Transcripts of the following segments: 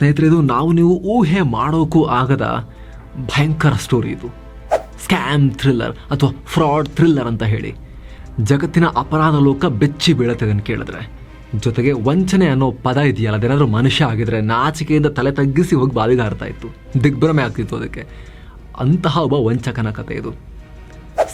ಸ್ನೇಹಿತರೆ ಇದು ನಾವು ನೀವು ಊಹೆ ಮಾಡೋಕ್ಕೂ ಆಗದ ಭಯಂಕರ ಸ್ಟೋರಿ ಇದು. ಸ್ಕ್ಯಾಮ್ ಥ್ರಿಲ್ಲರ್ ಅಥವಾ ಫ್ರಾಡ್ ಥ್ರಿಲ್ಲರ್ ಅಂತ ಹೇಳಿ. ಜಗತ್ತಿನ ಅಪರಾಧ ಲೋಕ ಬೆಚ್ಚಿ ಬೀಳುತ್ತೆ ಅದನ್ನು ಕೇಳಿದ್ರೆ. ಜೊತೆಗೆ ವಂಚನೆ ಅನ್ನೋ ಪದ ಇದೆಯಲ್ಲ, ಅದೇನಾದರೂ ಮನುಷ್ಯ ಆಗಿದ್ರೆ ನಾಚಿಕೆಯಿಂದ ತಲೆ ತಗ್ಗಿಸಿ ಹೋಗಿ ಹಾರ್ತಾ ಇತ್ತು. ದಿಗ್ಭ್ರಮೆ ಆಗ್ತಿತ್ತು ಅದಕ್ಕೆ. ಅಂತಹ ಒಬ್ಬ ವಂಚಕನ ಕಥೆ ಇದು.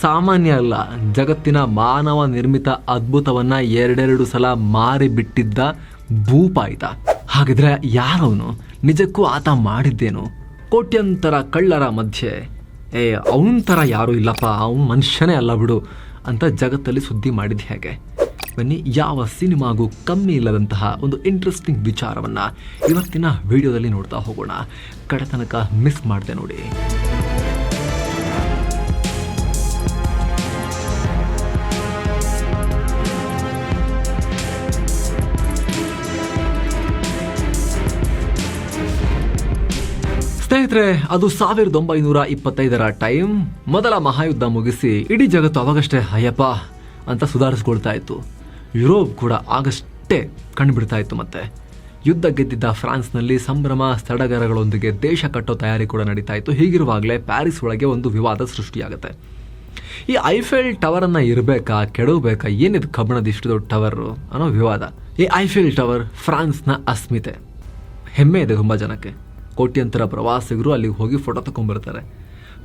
ಸಾಮಾನ್ಯ ಅಲ್ಲ, ಜಗತ್ತಿನ ಮಾನವ ನಿರ್ಮಿತ ಅದ್ಭುತವನ್ನು ಎರಡೆರಡು ಸಲ ಮಾರಿಬಿಟ್ಟಿದ್ದ ಬಿಟ್ಟಿದ್ದ ಭೂಪ ಆಯ್ತ ಹಾಗಿದ್ರೆ ಯಾರವನು? ನಿಜಕ್ಕೂ ಆತ ಮಾಡಿದ್ದೇನು? ಕೋಟ್ಯಂತರ ಕಳ್ಳರ ಮಧ್ಯೆ. ಏ, ಅವನ ಥರ ಯಾರೂ ಇಲ್ಲಪ್ಪ. ಅವನು ಮನುಷ್ಯನೇ ಅಲ್ಲ ಬಿಡು ಅಂತ ಜಗತ್ತಲ್ಲಿ ಸುದ್ದಿ ಮಾಡಿದ ಹೇಗೆ? ಬನ್ನಿ, ಯಾವ ಸಿನಿಮಾಗೂ ಕಮ್ಮಿ ಇಲ್ಲದಂತಹ ಒಂದು ಇಂಟ್ರೆಸ್ಟಿಂಗ್ ವಿಚಾರವನ್ನು ಇವತ್ತಿನ ವಿಡಿಯೋದಲ್ಲಿ ನೋಡ್ತಾ ಹೋಗೋಣ. ಕಡೆ ತನಕ ಮಿಸ್ ಮಾಡಿದೆ ನೋಡಿ. ಸ್ನೇಹಿತರೆ ಅದು ಸಾವಿರದ ಒಂಬೈನೂರ ಇಪ್ಪತ್ತೈದರ ಟೈಮ್. ಮೊದಲ ಮಹಾಯುದ್ಧ ಮುಗಿಸಿ ಇಡೀ ಜಗತ್ತು ಅವಾಗಷ್ಟೇ ಅಯ್ಯಪ್ಪ ಅಂತ ಸುಧಾರಿಸ್ಕೊಳ್ತಾ ಇತ್ತು. ಯುರೋಪ್ ಕೂಡ ಆಗಷ್ಟೇ ಕಂಡುಬಿಡ್ತಾ ಇತ್ತು ಮತ್ತೆ. ಯುದ್ಧ ಗೆದ್ದಿದ್ದ ಫ್ರಾನ್ಸ್ನಲ್ಲಿ ಸಂಭ್ರಮ, ಸಡಗರಗಳೊಂದಿಗೆ ದೇಶ ಕಟ್ಟೋ ತಯಾರಿ ಕೂಡ ನಡೀತಾ ಇತ್ತು. ಹೀಗಿರುವಾಗಲೇ ಪ್ಯಾರಿಸ್ ಒಳಗೆ ಒಂದು ವಿವಾದ ಸೃಷ್ಟಿಯಾಗುತ್ತೆ. ಈ ಐಫೆಲ್ ಟವರ್ ಅನ್ನ ಇರಬೇಕಾ ಕೆಡಬೇಕಾ ಏನಿದು ಕಬ್ಬಣದ ಇಷ್ಟು ದೊಡ್ಡ ಟವರ್ ಅನ್ನೋ ವಿವಾದ. ಈ ಐಫೆಲ್ ಟವರ್ ಫ್ರಾನ್ಸ್ನ ಅಸ್ಮಿತೆ. ಹೆಮ್ಮೆ ಇದೆ ತುಂಬ ಜನಕ್ಕೆ. ಕೋಟ್ಯಂತರ ಪ್ರವಾಸಿಗರು ಅಲ್ಲಿಗೆ ಹೋಗಿ ಫೋಟೋ ತಗೊಂಡ್ಬರ್ತಾರೆ.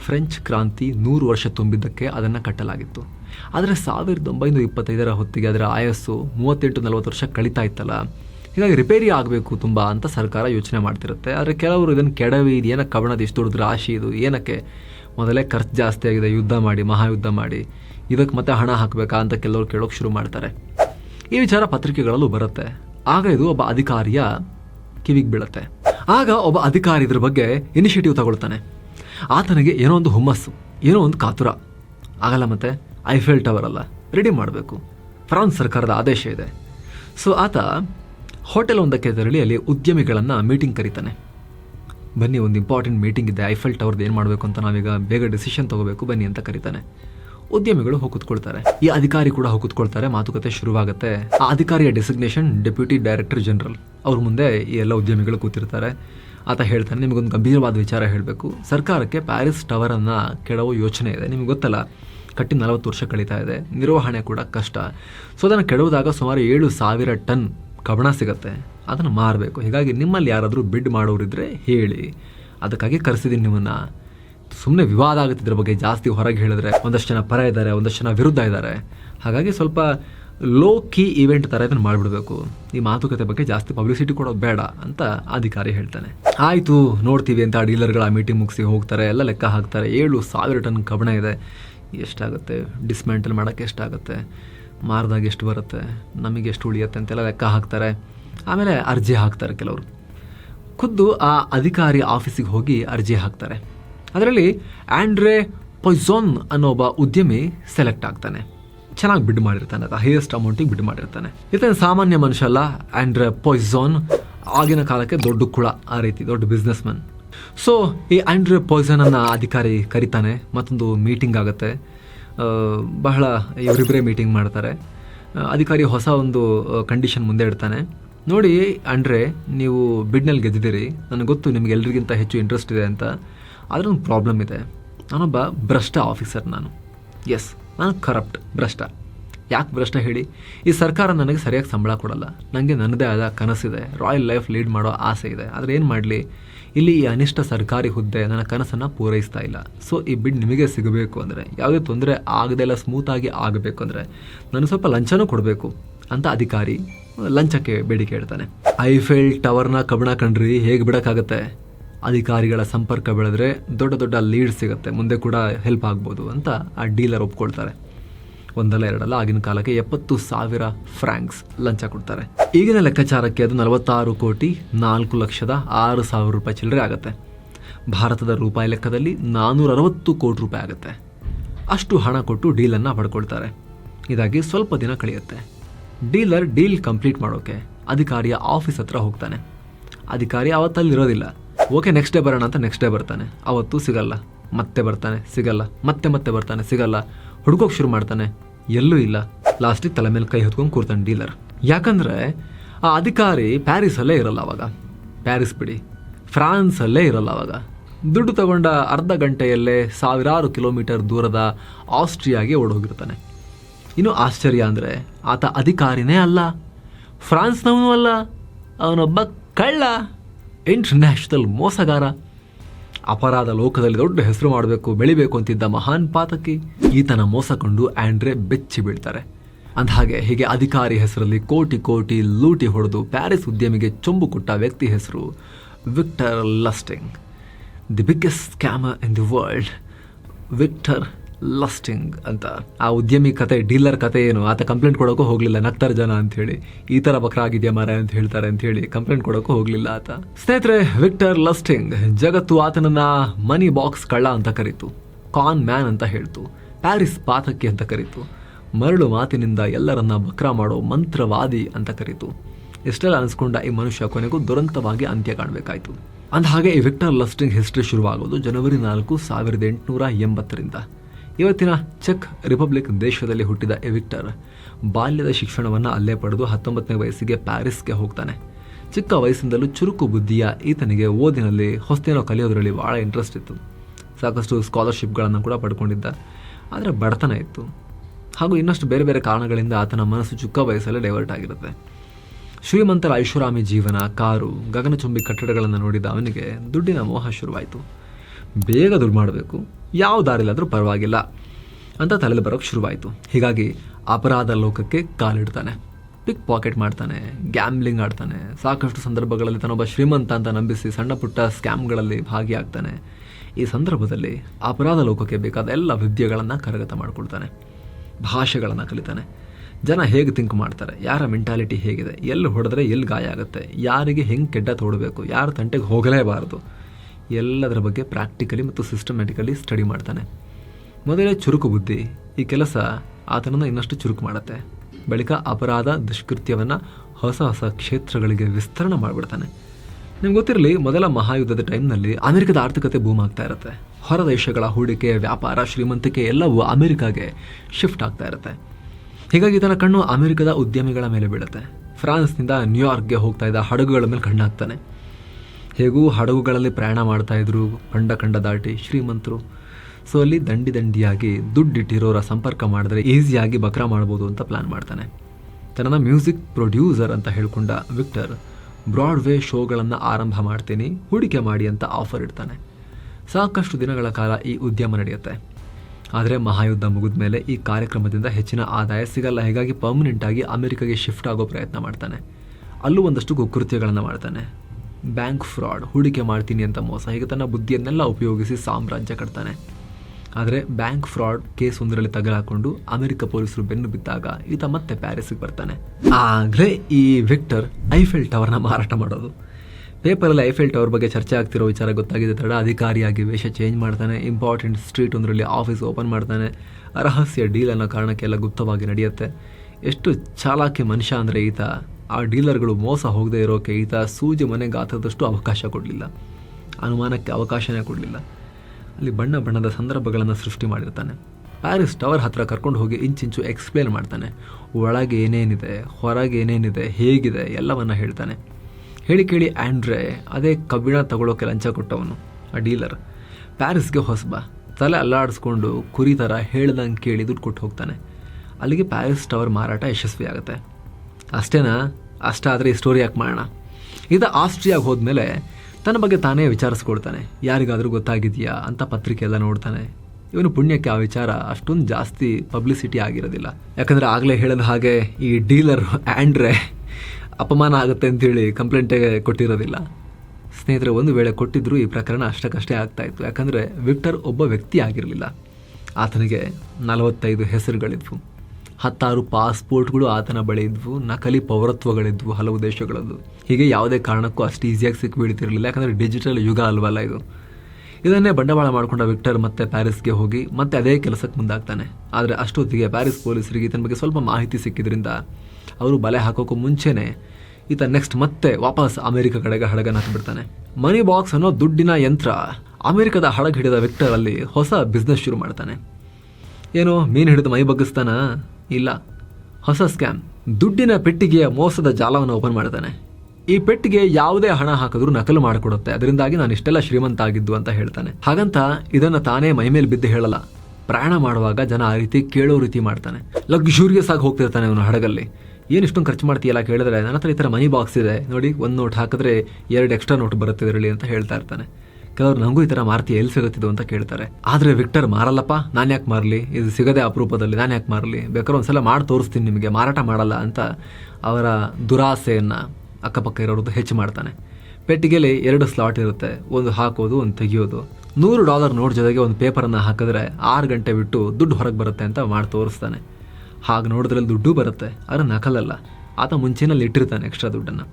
ಫ್ರೆಂಚ್ ಕ್ರಾಂತಿ ನೂರು ವರ್ಷ ತುಂಬಿದ್ದಕ್ಕೆ ಅದನ್ನು ಕಟ್ಟಲಾಗಿತ್ತು. ಆದರೆ ಸಾವಿರದ ಒಂಬೈನೂರ ಇಪ್ಪತ್ತೈದರ ಹೊತ್ತಿಗೆ ಅದರ ಆಯಸ್ಸು ಮೂವತ್ತೆಂಟು ನಲವತ್ತು ವರ್ಷ ಕಳೀತಾ ಇತ್ತಲ್ಲ? ಹೀಗಾಗಿ ರಿಪೇರಿ ಆಗಬೇಕು ತುಂಬ ಅಂತ ಸರ್ಕಾರ ಯೋಚನೆ ಮಾಡ್ತಿರುತ್ತೆ. ಆದರೆ ಕೆಲವರು ಇದನ್ನು ಕೆಡವಿ, ಇದು ಏನಕ್ಕೆ ಕವಣದ ಇಷ್ಟು ದೊಡ್ಡ ರಾಶಿ ಇದು, ಏನಕ್ಕೆ? ಮೊದಲೇ ಖರ್ಚು ಜಾಸ್ತಿ ಆಗಿದೆ, ಯುದ್ಧ ಮಾಡಿ, ಮಹಾಯುದ್ಧ ಮಾಡಿ. ಇದಕ್ಕೆ ಮತ್ತೆ ಹಣ ಹಾಕಬೇಕಾ ಅಂತ ಕೆಲವರು ಕೇಳೋಕೆ ಶುರು ಮಾಡ್ತಾರೆ. ಈ ವಿಚಾರ ಪತ್ರಿಕೆಗಳಲ್ಲೂ ಬರುತ್ತೆ. ಆಗ ಇದು ಒಬ್ಬ ಅಧಿಕಾರಿಯ ಕಿವಿಗೆ ಬೀಳುತ್ತೆ. ಆಗ ಒಬ್ಬ ಅಧಿಕಾರಿ ಇದ್ರ ಬಗ್ಗೆ ಇನಿಷಿಯೇಟಿವ್ ತಗೊಳ್ತಾನೆ. ಆತನಿಗೆ ಏನೋ ಒಂದು ಹುಮ್ಮಸ್ಸು, ಏನೋ ಒಂದು ಕಾತುರ. ಆಗಲ್ಲ ಮತ್ತೆ ಐಫೆಲ್ ಟವರ್ ಅಲ್ಲ ರೆಡಿ ಮಾಡಬೇಕು. ಫ್ರಾನ್ಸ್ ಸರ್ಕಾರದ ಆದೇಶ ಇದೆ. ಸೊ ಆತ ಹೋಟೆಲ್ ಒಂದಕ್ಕೆ ತೆರಳಿ ಅಲ್ಲಿ ಉದ್ಯಮಿಗಳನ್ನು ಮೀಟಿಂಗ್ ಕರೀತಾನೆ. ಬನ್ನಿ, ಒಂದು ಇಂಪಾರ್ಟೆಂಟ್ ಮೀಟಿಂಗ್ ಇದೆ ಐಫೆಲ್ ಟವರ್ದು ಏನು ಮಾಡಬೇಕು ಅಂತ ನಾವೀಗ ಬೇಗ ಡಿಸಿಷನ್ ತಗೋಬೇಕು, ಬನ್ನಿ ಅಂತ ಕರೀತಾನೆ. ಉದ್ಯಮಿಗಳು ಹೋಗಿ ಕೂತ್ಕೊಳ್ತಾರೆ ಈ ಅಧಿಕಾರಿ ಕೂಡ ಹೋಗಿ ಕೂತ್ಕೊಳ್ತಾರೆ ಮಾತುಕತೆ ಶುರುವಾಗುತ್ತೆ. ಆ ಅಧಿಕಾರಿಯ ಡೆಸಿಗ್ನೇಷನ್ ಡೆಪ್ಯೂಟಿ ಡೈರೆಕ್ಟರ್ ಜನರಲ್ ಅವ್ರ ಮುಂದೆ ಈ ಎಲ್ಲ ಉದ್ಯಮಿಗಳು ಕೂತಿರ್ತಾರೆ. ಆತ ಹೇಳ್ತಾನೆ, ನಿಮಗೊಂದು ಗಂಭೀರವಾದ ವಿಚಾರ ಹೇಳಬೇಕು. ಸರ್ಕಾರಕ್ಕೆ ಪ್ಯಾರಿಸ್ ಟವರನ್ನು ಕೆಡವೋ ಯೋಚನೆ ಇದೆ. ನಿಮ್ಗೆ ಗೊತ್ತಲ್ಲ, ಕಟ್ಟಿ ನಲವತ್ತು ವರ್ಷ ಕಳೀತಾ ಇದೆ. ನಿರ್ವಹಣೆ ಕೂಡ ಕಷ್ಟ. ಸೊ ಅದನ್ನು ಕೆಡವಿದಾಗ ಸುಮಾರು ಏಳು ಸಾವಿರ ಟನ್ ಕಬಣ ಸಿಗುತ್ತೆ. ಅದನ್ನು ಮಾರಬೇಕು. ಹೀಗಾಗಿ ನಿಮ್ಮಲ್ಲಿ ಯಾರಾದರೂ ಬಿಡ್ ಮಾಡೋರಿದ್ರೆ ಹೇಳಿ. ಅದಕ್ಕಾಗಿ ಕರೆಸಿದ್ದೀನಿ ನಿಮ್ಮನ್ನು. ಸುಮ್ಮನೆ ವಿವಾದ ಆಗುತ್ತೆ ಇದ್ರ ಬಗ್ಗೆ ಜಾಸ್ತಿ ಹೊರಗೆ ಹೇಳಿದ್ರೆ ಒಂದಷ್ಟು ಜನ ಪರ ಇದ್ದಾರೆ, ಒಂದಷ್ಟು ಜನ ವಿರುದ್ಧ ಇದ್ದಾರೆ. ಹಾಗಾಗಿ ಸ್ವಲ್ಪ ಲೋ ಕೀ ಇವೆಂಟ್ ಥರ ಇದನ್ನು ಮಾಡಿಬಿಡಬೇಕು. ಈ ಮಾತುಕತೆ ಬಗ್ಗೆ ಜಾಸ್ತಿ ಪಬ್ಲಿಸಿಟಿ ಕೊಡೋದು ಬೇಡ ಅಂತ ಅಧಿಕಾರಿ ಹೇಳ್ತಾನೆ. ಆಯಿತು, ನೋಡ್ತೀವಿ ಅಂತ ಡೀಲರ್ಗಳ ಮೀಟಿಂಗ್ ಮುಗಿಸಿ ಹೋಗ್ತಾರೆ, ಎಲ್ಲ ಲೆಕ್ಕ ಹಾಕ್ತಾರೆ. ಏಳು ಸಾವಿರ ಟನ್ ಕಬ್ಬಣ ಇದೆ. ಎಷ್ಟಾಗುತ್ತೆ? ಡಿಸ್ಮ್ಯಾಂಟಲ್ ಮಾಡೋಕ್ಕೆ ಎಷ್ಟಾಗುತ್ತೆ? ಮಾರ್ದಾಗ ಎಷ್ಟು ಬರುತ್ತೆ? ನಮಗೆ ಎಷ್ಟು ಉಳಿಯುತ್ತೆ ಅಂತೆಲ್ಲ ಲೆಕ್ಕ ಹಾಕ್ತಾರೆ. ಆಮೇಲೆ ಅರ್ಜಿ ಹಾಕ್ತಾರೆ ಕೆಲವರು. ಖುದ್ದು ಆ ಅಧಿಕಾರಿ ಆಫೀಸಿಗೆ ಹೋಗಿ ಅರ್ಜಿ ಹಾಕ್ತಾರೆ. ಅದರಲ್ಲಿ ಆ್ಯಂಡ್ರೆ ಪೊಯ್ಸೋನ್ ಅನ್ನೋ ಒಬ್ಬ ಉದ್ಯಮಿ ಸೆಲೆಕ್ಟ್ ಆಗ್ತಾನೆ. ಚೆನ್ನಾಗಿ ಬಿಡ್ ಮಾಡಿರ್ತಾನೆ, ಅದು ಹೈಯೆಸ್ಟ್ ಅಮೌಂಟಿಗೆ ಬಿಡ್ ಮಾಡಿರ್ತಾನೆ. ಈತನ ಸಾಮಾನ್ಯ ಮನುಷ್ಯ ಅಲ್ಲ ಆ್ಯಂಡ್ ಪಾಯ್ಸನ್ ಆಗಿನ ಕಾಲಕ್ಕೆ ದೊಡ್ಡ ಕುಳ ಆ ರೀತಿ, ದೊಡ್ಡ ಬಿಸ್ನೆಸ್ ಮ್ಯಾನ್ ಸೊ ಈ ಪಾಯ್ಸನ್ ಅನ್ನ ಅಧಿಕಾರಿ ಕರಿತಾನೆ, ಮತ್ತೊಂದು ಮೀಟಿಂಗ್ ಆಗುತ್ತೆ. ಬಹಳ ಇವರಿಬ್ಬರೇ ಮೀಟಿಂಗ್ ಮಾಡ್ತಾರೆ. ಅಧಿಕಾರಿ ಹೊಸ ಒಂದು ಕಂಡೀಷನ್ ಮುಂದೆ ಇಡ್ತಾನೆ. ನೋಡಿ ಆಂಡ್ರೆ ನೀವು ಬಿಡ್ನಲ್ಲಿ ಗೆದ್ದಿದ್ದೀರಿ. ನನಗೆ ಗೊತ್ತು ನಿಮಗೆ ಎಲ್ರಿಗಿಂತ ಹೆಚ್ಚು ಇಂಟ್ರೆಸ್ಟ್ ಇದೆ ಅಂತ. ಆದರೆ ಒಂದು ಪ್ರಾಬ್ಲಮ್ ಇದೆ. ನಾನೊಬ್ಬ ಭ್ರಷ್ಟ ಆಫೀಸರ್ ನಾನು. ಎಸ್ ನಾನು ಕರಪ್ಟ್ ಭ್ರಷ್ಟ. ಯಾಕೆ ಭ್ರಷ್ಟ ಹೇಳಿ? ಈ ಸರ್ಕಾರ ನನಗೆ ಸರಿಯಾಗಿ ಸಂಬಳ ಕೊಡಲ್ಲ. ನನಗೆ ನನ್ನದೇ ಆದ ಕನಸಿದೆ. ರಾಯಲ್ ಲೈಫ್ ಲೀಡ್ ಮಾಡೋ ಆಸೆ ಇದೆ. ಆದರೆ ಏನು ಮಾಡಲಿ? ಇಲ್ಲಿ ಈ ಅನಿಷ್ಟ ಸರ್ಕಾರಿ ಹುದ್ದೆ ನನ್ನ ಕನಸನ್ನು ಪೂರೈಸ್ತಾ ಇಲ್ಲ. ಸೊ ಈ ಬಿಡ್ ನಿಮಗೆ ಸಿಗಬೇಕು ಅಂದರೆ, ಯಾವುದೇ ತೊಂದರೆ ಆಗದೆ ಎಲ್ಲ ಸ್ಮೂತಾಗಿ ಆಗಬೇಕು ಅಂದರೆ, ನಾನು ಸ್ವಲ್ಪ ಲಂಚನೂ ಕೊಡಬೇಕು ಅಂತ ಅಧಿಕಾರಿ ಲಂಚಕ್ಕೆ ಬೇಡಿಕೆ ಇಡ್ತಾನೆ. ಐಫೆಲ್ ಟವರ್ನ ಕಬಣ ಕಂಡ್ರಿ, ಹೇಗೆ ಬಿಡೋಕ್ಕಾಗತ್ತೆ? ಅಧಿಕಾರಿಗಳ ಸಂಪರ್ಕ ಬೆಳೆದ್ರೆ ದೊಡ್ಡ ದೊಡ್ಡ ಲೀಡ್ ಸಿಗುತ್ತೆ. ಮುಂದೆ ಕೂಡ ಹೆಲ್ಪ್ ಆಗ್ಬೋದು ಅಂತ ಆ ಡೀಲರ್ ಒಪ್ಕೊಳ್ತಾರೆ. ಒಂದಲ್ಲ ಎರಡಲ್ಲ ಆಗಿನ ಕಾಲಕ್ಕೆ ಎಪ್ಪತ್ತು ಸಾವಿರ ಫ್ರಾಂಕ್ಸ್ ಲಂಚ ಕೊಡ್ತಾರೆ. ಈಗಿನ ಲೆಕ್ಕಾಚಾರಕ್ಕೆ ಅದು ನಲವತ್ತಾರು ಕೋಟಿ ನಾಲ್ಕು ಲಕ್ಷದ ಆರು ಸಾವಿರ ರೂಪಾಯಿ ಚಿಲ್ಲರೆ ಆಗುತ್ತೆ. ಭಾರತದ ರೂಪಾಯಿ ಲೆಕ್ಕದಲ್ಲಿ ನಾನ್ನೂರ ಅರವತ್ತು ಕೋಟಿ ರೂಪಾಯಿ ಆಗುತ್ತೆ. ಅಷ್ಟು ಹಣ ಕೊಟ್ಟು ಡೀಲನ್ನು ಪಡ್ಕೊಳ್ತಾರೆ. ಇದಾಗಿ ಸ್ವಲ್ಪ ದಿನ ಕಳೆಯುತ್ತೆ. ಡೀಲರ್ ಡೀಲ್ ಕಂಪ್ಲೀಟ್ ಮಾಡೋಕೆ ಅಧಿಕಾರಿಯ ಆಫೀಸ್ ಹತ್ರ ಹೋಗ್ತಾನೆ. ಅಧಿಕಾರಿ ಅವತ್ತಲ್ಲಿ ಇರೋದಿಲ್ಲ ಓಕೆ ನೆಕ್ಸ್ಟ್ ಡೇ ಬರೋಣ ಅಂತ ನೆಕ್ಸ್ಟ್ ಡೇ ಬರ್ತಾನೆ. ಅವತ್ತು ಸಿಗಲ್ಲ. ಮತ್ತೆ ಬರ್ತಾನೆ, ಸಿಗಲ್ಲ. ಮತ್ತೆ ಮತ್ತೆ ಬರ್ತಾನೆ, ಸಿಗಲ್ಲ. ಹುಡುಕೋಕೆ ಶುರು ಮಾಡ್ತಾನೆ. ಎಲ್ಲೂ ಇಲ್ಲ. ಲಾಸ್ಟಿಗೆ ತಲೆ ಮೇಲೆ ಕೈ ಹೊತ್ಕೊಂಡು ಕೂರ್ತಾನೆ ಡೀಲರ್ ಯಾಕಂದ್ರೆ ಆ ಅಧಿಕಾರಿ ಪ್ಯಾರಿಸಲ್ಲೇ ಇರಲ್ಲ ಅವಾಗ. ಪ್ಯಾರಿಸ್ ಬಿಡಿ. ಫ್ರಾನ್ಸಲ್ಲೇ ಇರಲ್ಲ ಅವಾಗ. ದುಡ್ಡು ತಗೊಂಡ ಅರ್ಧ ಗಂಟೆಯಲ್ಲೇ ಸಾವಿರಾರು ಕಿಲೋಮೀಟರ್ ದೂರದ ಆಸ್ಟ್ರಿಯಾಗೆ ಓಡೋಗಿರ್ತಾನೆ. ಇನ್ನು ಆಶ್ಚರ್ಯ ಅಂದರೆ ಆತ ಅಧಿಕಾರಿನೇ ಅಲ್ಲ. ಫ್ರಾನ್ಸ್ನವನು ಅಲ್ಲ. ಅವನೊಬ್ಬ ಕಳ್ಳ. ಇಂಟರ್ನ್ಯಾಷನಲ್ ಮೋಸಗಾರ. ಅಪರಾಧ ಲೋಕದಲ್ಲಿ ದೊಡ್ಡ ಹೆಸರು ಮಾಡಬೇಕು, ಬೆಳಿಬೇಕು ಅಂತಿದ್ದ ಮಹಾನ್ ಪಾತಕಿ ಈತನ ಮೋಸ ಕಂಡು ಆಂಡ್ರೆ ಬೆಚ್ಚಿ ಬೀಳ್ತಾರೆ. ಅಂದಹಾಗೆ ಹೀಗೆ ಅಧಿಕಾರಿ ಹೆಸರಲ್ಲಿ ಕೋಟಿ ಕೋಟಿ ಲೂಟಿ ಹೊಡೆದು ಪ್ಯಾರಿಸ್ ಉದ್ಯಮಿಗೆ ಚೊಂಬು ಕೊಟ್ಟ ವ್ಯಕ್ತಿ ಹೆಸರು Victor Lustig. The biggest scammer in the world, Victor Lustig ಅಂತ. ಆ ಉದ್ಯಮಿ ಕತೆ, ಡೀಲರ್ ಕತೆ ಏನು? ಆತ ಕಂಪ್ಲೇಂಟ್ ಕೊಡೋಕ್ಕೂ ಹೋಗಲಿಲ್ಲ. ನಗ್ತಾರೆ ಜನ ಅಂತ ಹೇಳಿ ಈ ಥರ ಬಕ್ರ ಆಗಿದೆಯಾ ಮಾರ ಅಂತ ಹೇಳ್ತಾರೆ ಅಂತ ಹೇಳಿ ಕಂಪ್ಲೇಂಟ್ ಕೊಡೋಕ್ಕೂ ಹೋಗಲಿಲ್ಲ ಆತ. ಸ್ನೇಹಿತರೆ, ವಿಕ್ಟರ್ ಲಸ್ಟಿಂಗ್ ಜಗತ್ತು ಆತನನ್ನ ಮನಿ ಬಾಕ್ಸ್ ಕಳ್ಳ ಅಂತ ಕರೀತು. ಕಾನ್ ಮ್ಯಾನ್ ಅಂತ ಹೇಳ್ತು. ಪ್ಯಾರಿಸ್ ಪಾತಕ್ಕಿ ಅಂತ ಕರೀತು. ಮರಳು ಮಾತಿನಿಂದ ಎಲ್ಲರನ್ನ ಬಕ್ರ ಮಾಡೋ ಮಂತ್ರವಾದಿ ಅಂತ ಕರೀತು. ಇಷ್ಟೆಲ್ಲ ಅನಿಸ್ಕೊಂಡ ಈ ಮನುಷ್ಯ ಕೊನೆಗೂ ದುರಂತವಾಗಿ ಅಂತ್ಯ ಕಾಣಬೇಕಾಯಿತು. ಅಂದ ಹಾಗೆ ಈ ವಿಕ್ಟರ್ ಲಸ್ಟಿಂಗ್ ಹಿಸ್ಟ್ರಿ ಶುರುವಾಗೋದು ಜನವರಿ ನಾಲ್ಕು ಸಾವಿರದ ಎಂಟುನೂರ ಎಂಬತ್ತರಿಂದ. ಇವತ್ತಿನ ಚೆಕ್ ರಿಪಬ್ಲಿಕ್ ದೇಶದಲ್ಲಿ ಹುಟ್ಟಿದ ಎವಿಕ್ಟರ್ ಬಾಲ್ಯದ ಶಿಕ್ಷಣವನ್ನು ಅಲ್ಲೇ ಪಡೆದು ಹತ್ತೊಂಬತ್ತನೇ ವಯಸ್ಸಿಗೆ ಪ್ಯಾರಿಸ್ಗೆ ಹೋಗ್ತಾನೆ. ಚಿಕ್ಕ ವಯಸ್ಸಿನಿಂದಲೂ ಚುರುಕು ಬುದ್ಧಿಯ ಈತನಿಗೆ ಓದಿನಲ್ಲಿ ಹೊಸ್ತೇನೋ ಕಲಿಯೋದರಲ್ಲಿ ಭಾಳ ಇಂಟ್ರೆಸ್ಟ್ ಇತ್ತು. ಸಾಕಷ್ಟು ಸ್ಕಾಲರ್ಶಿಪ್ಗಳನ್ನು ಕೂಡ ಪಡ್ಕೊಂಡಿದ್ದ. ಆದರೆ ಬಡತನ ಇತ್ತು. ಹಾಗೂ ಇನ್ನಷ್ಟು ಬೇರೆ ಬೇರೆ ಕಾರಣಗಳಿಂದ ಆತನ ಮನಸ್ಸು ಚಿಕ್ಕ ವಯಸ್ಸಲ್ಲೇ ಡೈವರ್ಟ್ ಆಗಿರುತ್ತೆ. ಶ್ರೀಮಂತರ ಐಷಾರಾಮಿ ಜೀವನ, ಕಾರು, ಗಗನಚುಂಬಿ ಕಟ್ಟಡಗಳನ್ನು ನೋಡಿದ ಅವನಿಗೆ ದುಡ್ಡಿನ ಮೋಹ ಶುರುವಾಯಿತು. ಬೇಗ ದುಡ್ಡು ಮಾಡಬೇಕು. ಯಾವ ದಾರಿಲಾದರೂ ಪರವಾಗಿಲ್ಲ ಅಂತ ತಲೆಯಲ್ಲಿ ಬರೋಕ್ಕೆ ಶುರುವಾಯಿತು. ಹೀಗಾಗಿ ಅಪರಾಧ ಲೋಕಕ್ಕೆ ಕಾಲಿಡ್ತಾನೆ. ಪಿಕ್ ಪಾಕೆಟ್ ಮಾಡ್ತಾನೆ ಗ್ಯಾಮ್ಲಿಂಗ್ ಆಡ್ತಾನೆ, ಸಾಕಷ್ಟು ಸಂದರ್ಭಗಳಲ್ಲಿ ತನ್ನೊಬ್ಬ ಶ್ರೀಮಂತ ಅಂತ ನಂಬಿಸಿ ಸಣ್ಣ ಪುಟ್ಟ ಸ್ಕ್ಯಾಮ್ಗಳಲ್ಲಿ ಭಾಗಿಯಾಗ್ತಾನೆ. ಈ ಸಂದರ್ಭದಲ್ಲಿ ಅಪರಾಧ ಲೋಕಕ್ಕೆ ಬೇಕಾದ ಎಲ್ಲ ವಿದ್ಯೆಗಳನ್ನು ಕರಗತ ಮಾಡಿಕೊಳ್ತಾನೆ. ಭಾಷೆಗಳನ್ನು ಕಲಿತಾನೆ. ಜನ ಹೇಗೆ ಥಿಂಕ್ ಮಾಡ್ತಾರೆ, ಯಾರ ಮೆಂಟಾಲಿಟಿ ಹೇಗಿದೆ, ಎಲ್ಲಿ ಹೊಡೆದ್ರೆ ಎಲ್ಲಿ ಗಾಯ ಆಗುತ್ತೆ, ಯಾರಿಗೆ ಹೆಂಗೆ ಕೆಡ್ಡ ತೋಡಬೇಕು, ಯಾರ ತಂಟೆಗೆ ಹೋಗಲೇಬಾರದು. ಎಲ್ಲದರ ಬಗ್ಗೆ ಪ್ರಾಕ್ಟಿಕಲಿ ಮತ್ತು ಸಿಸ್ಟಮ್ಯಾಟಿಕಲಿ ಸ್ಟಡಿ ಮಾಡ್ತಾನೆ. ಮೊದಲೇ ಚುರುಕು ಬುದ್ಧಿ, ಈ ಕೆಲಸ ಆತನನ್ನು ಇನ್ನಷ್ಟು ಚುರುಕು ಮಾಡುತ್ತೆ. ಬಳಿಕ ಅಪರಾಧ, ದುಷ್ಕೃತ್ಯವನ್ನು ಹೊಸ ಹೊಸ ಕ್ಷೇತ್ರಗಳಿಗೆ ವಿಸ್ತರಣೆ ಮಾಡಿಬಿಡ್ತಾನೆ. ನಿಮ್ಗೆ ಗೊತ್ತಿರಲಿ, ಮೊದಲ ಮಹಾಯುದ್ಧದ ಟೈಮ್ನಲ್ಲಿ ಅಮೆರಿಕದ ಆರ್ಥಿಕತೆ ಬೂಮ್ ಆಗ್ತಾ ಇರುತ್ತೆ. ಹೊರ ದೇಶಗಳ ಹೂಡಿಕೆ, ವ್ಯಾಪಾರ, ಶ್ರೀಮಂತಿಕೆ ಎಲ್ಲವೂ ಅಮೆರಿಕಾಗೆ ಶಿಫ್ಟ್ ಆಗ್ತಾ ಇರುತ್ತೆ. ಹೀಗಾಗಿ ತನ್ನ ಕಣ್ಣು ಅಮೆರಿಕದ ಉದ್ಯಮಿಗಳ ಮೇಲೆ ಬೀಳುತ್ತೆ. ಫ್ರಾನ್ಸ್ನಿಂದ ನ್ಯೂಯಾರ್ಕ್ಗೆ ಹೋಗ್ತಾ ಇದ್ದ ಹಡಗುಗಳ ಮೇಲೆ ಕಣ್ಣು ಹಾಕ್ತಾನೆ ಹೇಗೂ ಹಡಗುಗಳಲ್ಲಿ ಪ್ರಯಾಣ ಮಾಡ್ತಾಯಿದ್ರು ಖಂಡ ಕಂಡ ದಾಟಿ ಶ್ರೀಮಂತರು. ಸೊ ಅಲ್ಲಿ ದಂಡಿ ದಂಡಿಯಾಗಿ ದುಡ್ಡಿಟ್ಟಿರೋರ ಸಂಪರ್ಕ ಮಾಡಿದ್ರೆ ಈಸಿಯಾಗಿ ಬಕ್ರಾ ಮಾಡ್ಬೋದು ಅಂತ ಪ್ಲ್ಯಾನ್ ಮಾಡ್ತಾನೆ. ತನ್ನ ಮ್ಯೂಸಿಕ್ ಪ್ರೊಡ್ಯೂಸರ್ ಅಂತ ಹೇಳ್ಕೊಂಡ ವಿಕ್ಟರ್, ಬ್ರಾಡ್ವೇ ಶೋಗಳನ್ನು ಆರಂಭ ಮಾಡ್ತೀನಿ, ಹೂಡಿಕೆ ಮಾಡಿ ಅಂತ ಆಫರ್ ಇಡ್ತಾನೆ. ಸಾಕಷ್ಟು ದಿನಗಳ ಕಾಲ ಈ ಉದ್ಯಮ ನಡೆಯುತ್ತೆ. ಆದರೆ ಮಹಾಯುದ್ಧ ಮುಗಿದ ಮೇಲೆ ಈ ಕಾರ್ಯಕ್ರಮದಿಂದ ಹೆಚ್ಚಿನ ಆದಾಯ ಸಿಗಲ್ಲ. ಹೀಗಾಗಿ ಪರ್ಮನೆಂಟಾಗಿ ಅಮೆರಿಕಾಗೆ ಶಿಫ್ಟ್ ಆಗೋ ಪ್ರಯತ್ನ ಮಾಡ್ತಾನೆ. ಅಲ್ಲೂ ಒಂದಷ್ಟು ಕುಕೃತ್ಯಗಳನ್ನು ಮಾಡ್ತಾನೆ. ಬ್ಯಾಂಕ್ ಫ್ರಾಡ್, ಹೂಡಿಕೆ ಮಾಡ್ತೀನಿ ಅಂತ ಮೋಸ. ಹೀಗೆ ತನ್ನ ಬುದ್ಧಿಯನ್ನೆಲ್ಲ ಉಪಯೋಗಿಸಿ ಸಾಮ್ರಾಜ್ಯ ಕಟ್ತಾನೆ. ಆದರೆ ಬ್ಯಾಂಕ್ ಫ್ರಾಡ್ ಕೇಸ್ ಒಂದರಲ್ಲಿ ತಗಲಾಕೊಂಡು ಅಮೆರಿಕ ಪೊಲೀಸರು ಬೆನ್ನು ಬಿದ್ದಾಗ ಈತ ಮತ್ತೆ ಪ್ಯಾರಿಸ್ಗೆ ಬರ್ತಾನೆ. ಆಗಲೇ ಈ ವಿಕ್ಟರ್ ಐಫೆಲ್ ಟವರ್ನ ಮಾರಾಟ ಮಾಡೋದು. ಪೇಪರಲ್ಲಿ ಐಫೆಲ್ ಟವರ್ ಬಗ್ಗೆ ಚರ್ಚೆ ಆಗ್ತಿರೋ ವಿಚಾರ ಗೊತ್ತಾಗಿದೆ. ತಡ ಅಧಿಕಾರಿಯಾಗಿ ವೇಷ ಚೇಂಜ್ ಮಾಡ್ತಾನೆ. ಇಂಪಾರ್ಟೆಂಟ್ ಸ್ಟ್ರೀಟ್ ಒಂದರಲ್ಲಿ ಆಫೀಸ್ ಓಪನ್ ಮಾಡ್ತಾನೆ. ರಹಸ್ಯ ಡೀಲ್ ಅನ್ನೋ ಕಾರಣಕ್ಕೆಲ್ಲ ಗುಪ್ತವಾಗಿ ನಡೆಯುತ್ತೆ. ಎಷ್ಟು ಚಾಲಾಕಿ ಮನುಷ್ಯ ಅಂದರೆ ಈತ. ಆ ಡೀಲರ್ಗಳು ಮೋಸ ಹೋಗದೆ ಇರೋಕೆ ಈತ ಸೂಜಿ ಮನೆ ಗಾತ್ರದಷ್ಟು ಅವಕಾಶ ಕೊಡಲಿಲ್ಲ. ಅನುಮಾನಕ್ಕೆ ಅವಕಾಶನೇ ಕೊಡಲಿಲ್ಲ. ಅಲ್ಲಿ ಬಣ್ಣ ಬಣ್ಣದ ಸಂದರ್ಭಗಳನ್ನು ಸೃಷ್ಟಿ ಮಾಡಿರ್ತಾನೆ. ಪ್ಯಾರಿಸ್ ಟವರ್ ಹತ್ರ ಕರ್ಕೊಂಡು ಹೋಗಿ ಇಂಚಿಂಚು ಎಕ್ಸ್ಪ್ಲೇನ್ ಮಾಡ್ತಾನೆ. ಒಳಗೆ ಏನೇನಿದೆ, ಹೊರಗೆ ಏನೇನಿದೆ, ಹೇಗಿದೆ ಎಲ್ಲವನ್ನ ಹೇಳ್ತಾನೆ. ಹೇಳಿ ಕೇಳಿ ಆ್ಯಂಡ್ರೆ ಅದೇ ಕಬ್ಬಿಣ ತಗೊಳ್ಳೋಕೆ ಲಂಚ ಕೊಟ್ಟವನು, ಆ ಡೀಲರ್. ಪ್ಯಾರಿಸ್ಗೆ ಹೊಸಬ ತಲೆ ಅಲ್ಲಾಡಿಸ್ಕೊಂಡು ಕುರಿ ಥರ ಹೇಳ್ದಂಗೆ ಕೇಳಿ ದುಡ್ಡು ಕೊಟ್ಟು ಹೋಗ್ತಾನೆ. ಅಲ್ಲಿಗೆ ಪ್ಯಾರಿಸ್ ಟವರ್ ಮಾರಾಟ ಯಶಸ್ವಿ ಆಗುತ್ತೆ ಅಷ್ಟೇನಾ? ಅಷ್ಟಾದರೆ ಈ ಸ್ಟೋರಿ ಯಾಕೆ ಮಾಡೋಣ? ಇದು ಆಸ್ಟ್ರಿಯಾಗೆ ಹೋದ್ಮೇಲೆ ತನ್ನ ಬಗ್ಗೆ ತಾನೇ ವಿಚಾರಿಸ್ಕೊಳ್ತಾನೆ. ಯಾರಿಗಾದರೂ ಗೊತ್ತಾಗಿದೆಯಾ ಅಂತ ಪತ್ರಿಕೆ ಎಲ್ಲ ನೋಡ್ತಾನೆ. ಇವನು ಪುಣ್ಯಕ್ಕೆ ಆ ವಿಚಾರ ಅಷ್ಟೊಂದು ಜಾಸ್ತಿ ಪಬ್ಲಿಸಿಟಿ ಆಗಿರೋದಿಲ್ಲ. ಯಾಕಂದರೆ ಆಗಲೇ ಹೇಳಿದ ಹಾಗೆ ಈ ಡೀಲರ್ ಆ್ಯಂಡ್ರೆ ಅಪಮಾನ ಆಗುತ್ತೆ ಅಂತೇಳಿ ಕಂಪ್ಲೇಂಟೇ ಕೊಟ್ಟಿರೋದಿಲ್ಲ. ಸ್ನೇಹಿತರೆ, ಒಂದು ವೇಳೆ ಕೊಟ್ಟಿದ್ದರೂ ಈ ಪ್ರಕರಣ ಅಷ್ಟಕ್ಕಷ್ಟೇ ಆಗ್ತಾಯಿತ್ತು ಯಾಕಂದರೆ ವಿಕ್ಟರ್ ಒಬ್ಬ ವ್ಯಕ್ತಿ ಆಗಿರಲಿಲ್ಲ. ಆತನಿಗೆ ನಲವತ್ತೈದು ಹೆಸರುಗಳಿದ್ವು. ಹತ್ತಾರು ಪಾಸ್ಪೋರ್ಟ್ಗಳು ಆತನ ಬಳಿ ಇದ್ವು, ನಕಲಿ ಪೌರತ್ವಗಳಿದ್ವು ಹಲವು ದೇಶಗಳದ್ದು ಹೀಗೆ ಯಾವುದೇ ಕಾರಣಕ್ಕೂ ಅಷ್ಟು ಈಸಿಯಾಗಿ ಸಿಕ್ಕಿ ಬೀಳ್ತಿರಲಿಲ್ಲ ಯಾಕಂದರೆ ಡಿಜಿಟಲ್ ಯುಗ ಅಲ್ವಲ್ಲ ಇದು. ಇದನ್ನೇ ಬಂಡವಾಳ ಮಾಡಿಕೊಂಡ ವಿಕ್ಟರ್ ಮತ್ತೆ ಪ್ಯಾರಿಸ್ಗೆ ಹೋಗಿ ಮತ್ತೆ ಅದೇ ಕೆಲಸಕ್ಕೆ ಮುಂದಾಗ್ತಾನೆ. ಆದರೆ ಅಷ್ಟೊತ್ತಿಗೆ ಪ್ಯಾರಿಸ್ ಪೊಲೀಸರಿಗೆ ಈತನ ಬಗ್ಗೆ ಸ್ವಲ್ಪ ಮಾಹಿತಿ ಸಿಕ್ಕಿದ್ರಿಂದ ಅವರು ಬಲೆ ಹಾಕೋಕ್ಕೂ ಮುಂಚೆನೇ ಈತ ನೆಕ್ಸ್ಟ್ ಮತ್ತೆ ವಾಪಸ್ ಅಮೆರಿಕ ಕಡೆಗೆ ಹಡಗನ್ನು ಹಾಕಿಬಿಡ್ತಾನೆ ಮನಿ ಬಾಕ್ಸ್ ಅನ್ನೋ ದುಡ್ಡಿನ ಯಂತ್ರ ಅಮೆರಿಕದ ಹಡಗು ಹಿಡಿದ ವಿಕ್ಟರ್ ಅಲ್ಲಿ ಹೊಸ ಬಿಸ್ನೆಸ್ ಶುರು ಮಾಡ್ತಾನೆ. ಏನು, ಮೀನು ಹಿಡಿದು ಮೈ ಬಗ್ಗಿಸ್ತಾನ? ಇಲ್ಲ. ಹೊಸ ಸ್ಕ್ಯಾಮ್. ದುಡ್ಡಿನ ಪೆಟ್ಟಿಗೆಯ ಮೋಸದ ಜಾಲವನ್ನು ಓಪನ್ ಮಾಡ್ತಾನೆ. ಈ ಪೆಟ್ಟಿಗೆ ಯಾವುದೇ ಹಣ ಹಾಕಿದ್ರು ನಕಲು ಮಾಡಿಕೊಡುತ್ತೆ. ಅದರಿಂದಾಗಿ ನಾನು ಇಷ್ಟೆಲ್ಲ ಶ್ರೀಮಂತ ಆಗಿದ್ದು ಅಂತ ಹೇಳ್ತಾನೆ. ಹಾಗಂತ ಇದನ್ನು ತಾನೇ ಮೈಮೇಲೆ ಬಿದ್ದು ಹೇಳಲ್ಲ. ಪ್ರಯಾಣ ಮಾಡುವಾಗ ಜನ ಆ ರೀತಿ ಕೇಳೋ ರೀತಿ ಮಾಡ್ತಾನೆ. ಲಗ್ಜೂರಿಯಸ್ ಆಗಿ ಹೋಗ್ತಿರ್ತಾನೆ ಅವನು ಹಡಗಲ್ಲಿ. ಏನು ಇಷ್ಟೊಂದು ಖರ್ಚು ಮಾಡ್ತೀಯಲ್ಲ? ಕೇಳಿದ್ರೆ, ನನ್ನ ಹತ್ರ ಈ ಥರ ಮನಿ ಬಾಕ್ಸ್ ಇದೆ. ನೋಡಿ, ಒಂದು ನೋಟ್ ಹಾಕಿದ್ರೆ ಎರಡು ಎಕ್ಸ್ಟ್ರಾ ನೋಟ್ ಬರುತ್ತೆ ಇದರಲ್ಲಿ ಅಂತ ಹೇಳ್ತಾ ಇರ್ತಾನೆ. ಕೆಲವರು ನನಗೂ ಈ ಥರ ಮಾರ್ತಿ ಎಲ್ಲಿ ಸಿಗುತ್ತಿದ್ದು ಅಂತ ಕೇಳ್ತಾರೆ. ಆದರೆ ವಿಕ್ಟರ್, ಮಾರಲ್ಲಪ್ಪ? ನಾನು ಯಾಕೆ ಮಾರಲಿ? ಇದು ಸಿಗದೆ ಅಪರೂಪದಲ್ಲಿ ನಾನು ಯಾಕೆ ಮಾರಲಿ? ಬೇಕಾದ್ರೆ ಒಂದ್ಸಲ ಮಾಡಿ, ತೋರಿಸ್ತೀನಿ ನಿಮಗೆ. ಮಾರಾಟ ಮಾಡಲ್ಲ ಅಂತ ಅವರ ದುರಾಸೆಯನ್ನು ಅಕ್ಕಪಕ್ಕ ಇರೋರದ್ದು ಹೆಚ್ಚು ಮಾಡ್ತಾನೆ. ಪೆಟ್ಟಿಗೆಯಲ್ಲಿ ಎರಡು ಸ್ಲಾಟ್ ಇರುತ್ತೆ. ಒಂದು ಹಾಕೋದು, ಒಂದು ತೆಗಿಯೋದು. ನೂರು ಡಾಲರ್ ನೋಟ್ ಜೊತೆಗೆ ಒಂದು ಪೇಪರನ್ನು ಹಾಕಿದ್ರೆ ಆರು ಗಂಟೆ ಬಿಟ್ಟು ದುಡ್ಡು ಹೊರಗೆ ಬರುತ್ತೆ ಅಂತ ಮಾಡಿ, ತೋರಿಸ್ತಾನೆ. ಹಾಗೆ ನೋಡಿದ್ರಲ್ಲಿ ದುಡ್ಡು ಬರುತ್ತೆ. ಆದರೆ ನಕಲಲ್ಲ. ಆತ ಮುಂಚೆನಲ್ಲಿ ಇಟ್ಟಿರ್ತಾನೆ ಎಕ್ಸ್ಟ್ರಾ ದುಡ್ಡನ್ನು.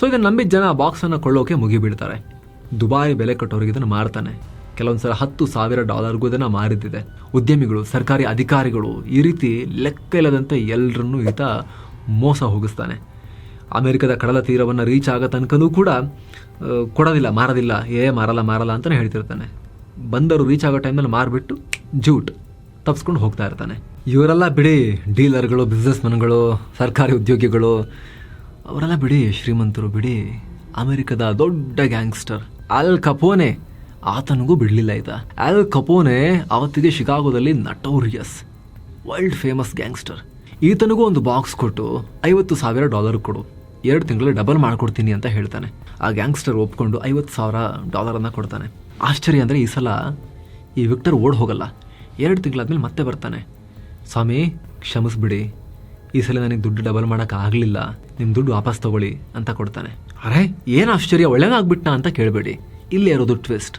ಸೊ ಇದನ್ನು ನಂಬಿದ ಜನ ಬಾಕ್ಸನ್ನು ಕೊಳ್ಳೋಕೆ ಮುಗಿಬೀಳ್ತಾರೆ ದುಬಾರಿ ಬೆಲೆ ಕಟ್ಟೋರಿಗೆ ಇದನ್ನು ಮಾರ್ತಾನೆ. ಕೆಲವೊಂದು ಸಲ ಹತ್ತು ಸಾವಿರ ಡಾಲರ್ಗೂ ಇದನ್ನು ಮಾರಿದ್ದಿದೆ. ಉದ್ಯಮಿಗಳು, ಸರ್ಕಾರಿ ಅಧಿಕಾರಿಗಳು ಈ ರೀತಿ ಲೆಕ್ಕ ಇಲ್ಲದಂತೆ ಎಲ್ಲರನ್ನೂ ಈತ ಮೋಸ ಹೋಗಿಸ್ತಾನೆ. ಅಮೆರಿಕದ ಕಡಲ ತೀರವನ್ನು ರೀಚ್ ಆಗೋ ತನಕನೂ ಕೂಡ ಕೊಡೋದಿಲ್ಲ, ಮಾರೋದಿಲ್ಲ, ಏ, ಮಾರಲ್ಲ ಮಾರಲ್ಲ ಅಂತಲೇ ಹೇಳ್ತಿರ್ತಾನೆ. ಬಂದರು ರೀಚ್ ಆಗೋ ಟೈಮಲ್ಲಿ ಮಾರಿಬಿಟ್ಟು ಜೂಟ್ ತಪ್ಸ್ಕೊಂಡು ಹೋಗ್ತಾ ಇರ್ತಾನೆ. ಇವರೆಲ್ಲ ಬಿಡಿ ಡೀಲರ್ಗಳು ಬಿಸ್ನೆಸ್ಮನ್ಗಳು ಸರ್ಕಾರಿ ಉದ್ಯೋಗಿಗಳು. ಅವರೆಲ್ಲ ಬಿಡಿ ಶ್ರೀಮಂತರು, ಬಿಡಿ ಅಮೆರಿಕದ ದೊಡ್ಡ ಗ್ಯಾಂಗ್ಸ್ಟರ್. ಅಲ್ ಕಪೋನೆ ಆತನಿಗೂ ಬಿಡಲಿಲ್ಲ ಆಯ್ತಾ ಅಲ್ ಕಪೋನೆ ಅವತ್ತಿಗೆ ಶಿಕಾಗೋದಲ್ಲಿ ನಟೋರಿಯಸ್ ವರ್ಲ್ಡ್ ಫೇಮಸ್ ಗ್ಯಾಂಗ್ಸ್ಟರ್ ಈತನಿಗೂ ಒಂದು ಬಾಕ್ಸ್ ಕೊಟ್ಟು ಐವತ್ತು ಸಾವಿರ ಡಾಲರ್ ಕೊಡು. ಎರಡು ತಿಂಗಳು ಡಬಲ್ ಮಾಡಿಕೊಡ್ತೀನಿ ಅಂತ ಹೇಳ್ತಾನೆ. ಆ ಗ್ಯಾಂಗ್ಸ್ಟರ್ ಒಪ್ಕೊಂಡು ಐವತ್ತು ಸಾವಿರ ಡಾಲರನ್ನು ಕೊಡ್ತಾನೆ. ಆಶ್ಚರ್ಯ ಅಂದರೆ ಈ ಸಲ ಈ ವಿಕ್ಟರ್ ಓಡ್ ಹೋಗಲ್ಲ. ಎರಡು ತಿಂಗಳಾದ್ಮೇಲೆ ಮತ್ತೆ ಬರ್ತಾನೆ. ಸ್ವಾಮಿ, ಕ್ಷಮಿಸ್ಬಿಡಿ. ಈ ಸಲ ನನಗೆ ದುಡ್ಡು ಡಬಲ್ ಮಾಡೋಕ್ಕಾಗಲಿಲ್ಲ ನಿಮ್ಮ ದುಡ್ಡು ವಾಪಸ್ ತಗೊಳ್ಳಿ ಅಂತ ಕೊಡ್ತಾನೆ. ಅರೆ, ಏನು ಆಶ್ಚರ್ಯ ಒಳ್ಳೆದಾಗ್ಬಿಟ್ಟ ಅಂತ ಕೇಳಬೇಡಿ. ಇಲ್ಲಿ ಇರೋದು ಟ್ವಿಸ್ಟ್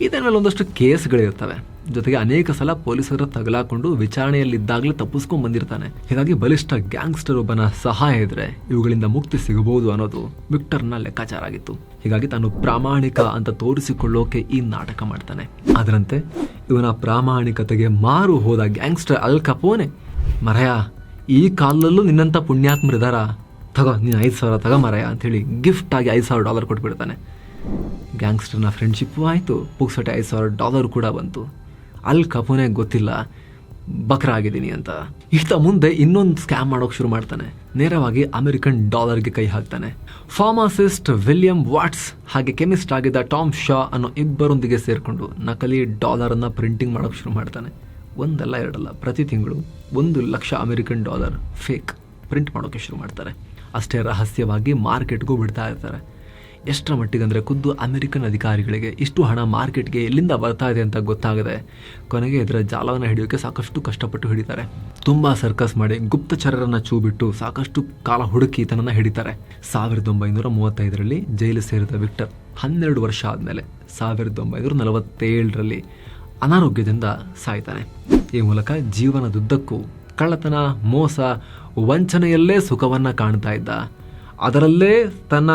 ಇದರ ಮೇಲೆ ಒಂದಷ್ಟು ಕೇಸ್ಗಳಿರ್ತವೆ. ಜೊತೆಗೆ ಅನೇಕ ಸಲ ಪೊಲೀಸರ ತಗಲಾಕೊಂಡು ವಿಚಾರಣೆಯಲ್ಲಿದ್ದಾಗಲೇ ತಪ್ಪಿಸ್ಕೊಂಡು ಬಂದಿರ್ತಾನೆ. ಹೀಗಾಗಿ ಬಲಿಷ್ಠ ಗ್ಯಾಂಗ್ಸ್ಟರ್ ಒಬ್ಬನ ಸಹಾಯ ಇದ್ರೆ ಇವುಗಳಿಂದ ಮುಕ್ತಿ ಸಿಗಬಹುದು ಅನ್ನೋದು ವಿಕ್ಟರ್ನ ಲೆಕ್ಕಾಚಾರ ಆಗಿತ್ತು. ಹೀಗಾಗಿ ತಾನು ಪ್ರಾಮಾಣಿಕ ಅಂತ ತೋರಿಸಿಕೊಳ್ಳೋಕೆ ಈ ನಾಟಕ ಮಾಡ್ತಾನೆ. ಅದರಂತೆ ಇವನ ಪ್ರಾಮಾಣಿಕತೆಗೆ ಮಾರು ಹೋದ ಗ್ಯಾಂಗ್ಸ್ಟರ್ ಅಲ್ ಕಪೋನೆ. ಮರಯ, ಈ ಕಾಲದಲ್ಲೂ ನಿನ್ನಂಥ ಪುಣ್ಯಾತ್ಮರಿದಾರ? ತಗೋ, ನೀನು ಐದು ಸಾವಿರ ತಗೋ ಮರಯ ಅಂಥೇಳಿ ಗಿಫ್ಟ್ ಆಗಿ ಐದು ಸಾವಿರ ಡಾಲರ್ ಕೊಟ್ಬಿಡ್ತಾನೆ. ಗ್ಯಾಂಗ್ಸ್ಟರ್ನ ಫ್ರೆಂಡ್ಶಿಪ್ಪು ಆಯಿತು ಪುಕ್ಸೊಟ್ಟೆ ಐದು ಸಾವಿರ ಡಾಲರ್ ಕೂಡ ಬಂತು. ಅಲ್ಲಿ ಕಪೋನೆ ಗೊತ್ತಿಲ್ಲ, ಬಕ್ರ ಆಗಿದ್ದೀನಿ ಅಂತ. ಇಷ್ಟ ಮುಂದೆ ಇನ್ನೊಂದು ಸ್ಕ್ಯಾಮ್ ಮಾಡೋಕೆ ಶುರು ಮಾಡ್ತಾನೆ. ನೇರವಾಗಿ ಅಮೆರಿಕನ್ ಡಾಲರ್ಗೆ ಕೈ ಹಾಕ್ತಾನೆ. ಫಾರ್ಮಾಸಿಸ್ಟ್ ವಿಲಿಯಂ ವಾಟ್ಸ್ ಹಾಗೆ ಕೆಮಿಸ್ಟ್ ಆಗಿದ್ದ ಟಾಮ್ ಶಾ ಅನ್ನೋ ಇಬ್ಬರೊಂದಿಗೆ ಸೇರಿಕೊಂಡು ನಕಲಿ ಡಾಲರನ್ನು ಪ್ರಿಂಟಿಂಗ್ ಮಾಡೋಕೆ ಶುರು ಮಾಡ್ತಾನೆ. ಒಂದಲ್ಲ ಎರಡಲ್ಲ, ಪ್ರತಿ ತಿಂಗಳು ಒಂದು lakh American dollar fake print ಮಾಡೋಕ್ಕೆ ಶುರು ಮಾಡ್ತಾರೆ. ಅಷ್ಟೇ ರಹಸ್ಯವಾಗಿ ಮಾರ್ಕೆಟ್ಗೂ ಬಿಡ್ತಾ ಇರ್ತಾರೆ. ಎಷ್ಟರ ಮಟ್ಟಿಗೆ ಅಂದರೆ ಖುದ್ದು ಅಮೆರಿಕನ್ ಅಧಿಕಾರಿಗಳಿಗೆ ಇಷ್ಟು ಹಣ ಮಾರ್ಕೆಟ್ಗೆ ಎಲ್ಲಿಂದ ಬರ್ತಾ ಇದೆ ಅಂತ ಗೊತ್ತಾಗದೆ ಕೊನೆಗೆ ಇದರ ಜಾಲವನ್ನು ಹಿಡಿಯೋಕ್ಕೆ ಸಾಕಷ್ಟು ಕಷ್ಟಪಟ್ಟು ಹಿಡಿತಾರೆ. ತುಂಬ ಸರ್ಕಸ್ ಮಾಡಿ ಗುಪ್ತಚರರನ್ನು ಚೂ ಬಿಟ್ಟು ಸಾಕಷ್ಟು ಕಾಲ ಹುಡುಕಿ ಈತನನ್ನು ಹಿಡಿತಾರೆ. ಸಾವಿರದ ಒಂಬೈನೂರ ಮೂವತ್ತೈದರಲ್ಲಿ ಜೈಲು ಸೇರಿದ ವಿಕ್ಟರ್ ಹನ್ನೆರಡು ವರ್ಷ ಆದಮೇಲೆ ಸಾವಿರದ ಒಂಬೈನೂರ ನಲವತ್ತೇಳರಲ್ಲಿ ಅನಾರೋಗ್ಯದಿಂದ ಸಾಯ್ತಾನೆ. ಈ ಮೂಲಕ ಜೀವನದುದ್ದಕ್ಕೂ ಕಳ್ಳತನ, ಮೋಸ ವಂಚನೆಯಲ್ಲೇ ಸುಖವನ್ನು ಕಾಣ್ತಾ ಇದ್ದ. ಅದರಲ್ಲೇ ತನ್ನ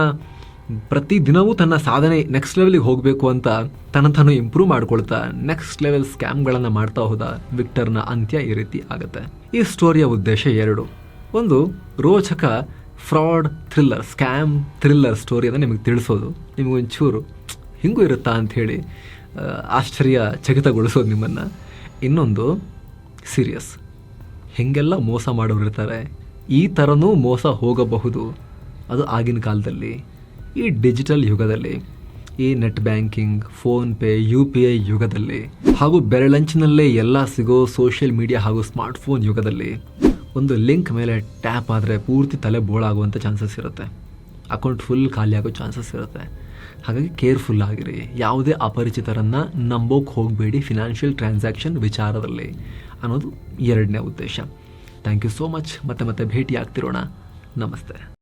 ಪ್ರತಿದಿನವೂ ತನ್ನ ಸಾಧನೆ ನೆಕ್ಸ್ಟ್ ಲೆವೆಲಿಗೆ ಹೋಗಬೇಕು ಅಂತ ತನ್ನ ತಾನು ಇಂಪ್ರೂವ್ ಮಾಡ್ಕೊಳ್ತಾ ನೆಕ್ಸ್ಟ್ ಲೆವೆಲ್ ಸ್ಕ್ಯಾಮ್ಗಳನ್ನು ಮಾಡ್ತಾ ಹೋದ ವಿಕ್ಟರ್ನ ಅಂತ್ಯ ಈ ರೀತಿ ಆಗುತ್ತೆ. ಈ ಸ್ಟೋರಿಯ ಉದ್ದೇಶ ಎರಡು. ಒಂದು, ರೋಚಕ fraud thriller scam thriller story ಅಂತ ನಿಮಗೆ ತಿಳಿಸೋದು. ನಿಮಗೊಂಚೂರು ಹಿಂಗೂ ಇರುತ್ತಾ ಅಂಥೇಳಿ ಆಶ್ಚರ್ಯ ಚಕಿತಗೊಳಿಸೋದು ನಿಮ್ಮನ್ನು. ಇನ್ನೊಂದು ಸೀರಿಯಸ್ ಹೆಂಗೆಲ್ಲ ಮೋಸ ಮಾಡೋರು ಇರ್ತಾರೆ, ಈ ಥರನೂ ಮೋಸ ಹೋಗಬಹುದು. ಅದು ಆಗಿನ ಕಾಲದಲ್ಲಿ, ಈ ಡಿಜಿಟಲ್ ಯುಗದಲ್ಲಿ, ಈ net banking PhonePe U P I ಯುಗದಲ್ಲಿ, ಹಾಗೂ ಬೆರಳಂಚಿನಲ್ಲೇ ಎಲ್ಲ ಸಿಗೋ ಸೋಷಿಯಲ್ ಮೀಡಿಯಾ ಹಾಗೂ ಸ್ಮಾರ್ಟ್ಫೋನ್ ಯುಗದಲ್ಲಿ, ಒಂದು ಲಿಂಕ್ ಮೇಲೆ ಟ್ಯಾಪ್ ಆದರೆ ಪೂರ್ತಿ ತಲೆ ಬೋಳಾಗುವಂಥ ಚಾನ್ಸಸ್ ಇರುತ್ತೆ. ಅಕೌಂಟ್ ಫುಲ್ ಖಾಲಿ ಆಗೋ ಚಾನ್ಸಸ್ ಇರುತ್ತೆ. ಹಾಗಾಗಿ ಕೇರ್ಫುಲ್ ಆಗಿರಿ. ಯಾವುದೇ ಅಪರಿಚಿತರನ್ನು ನಂಬೋಕೆ ಹೋಗಬೇಡಿ ಫಿನಾನ್ಷಿಯಲ್ ಟ್ರಾನ್ಸಾಕ್ಷನ್ ವಿಚಾರದಲ್ಲಿ. ಅನ್ನೋದು ಎರಡನೇ ಉದ್ದೇಶ. ಥ್ಯಾಂಕ್ ಯು ಸೋ ಮಚ್ ಮತ್ತೆ ಮತ್ತೆ ಭೇಟಿ ಆಗ್ತಿರೋಣ ನಮಸ್ತೆ.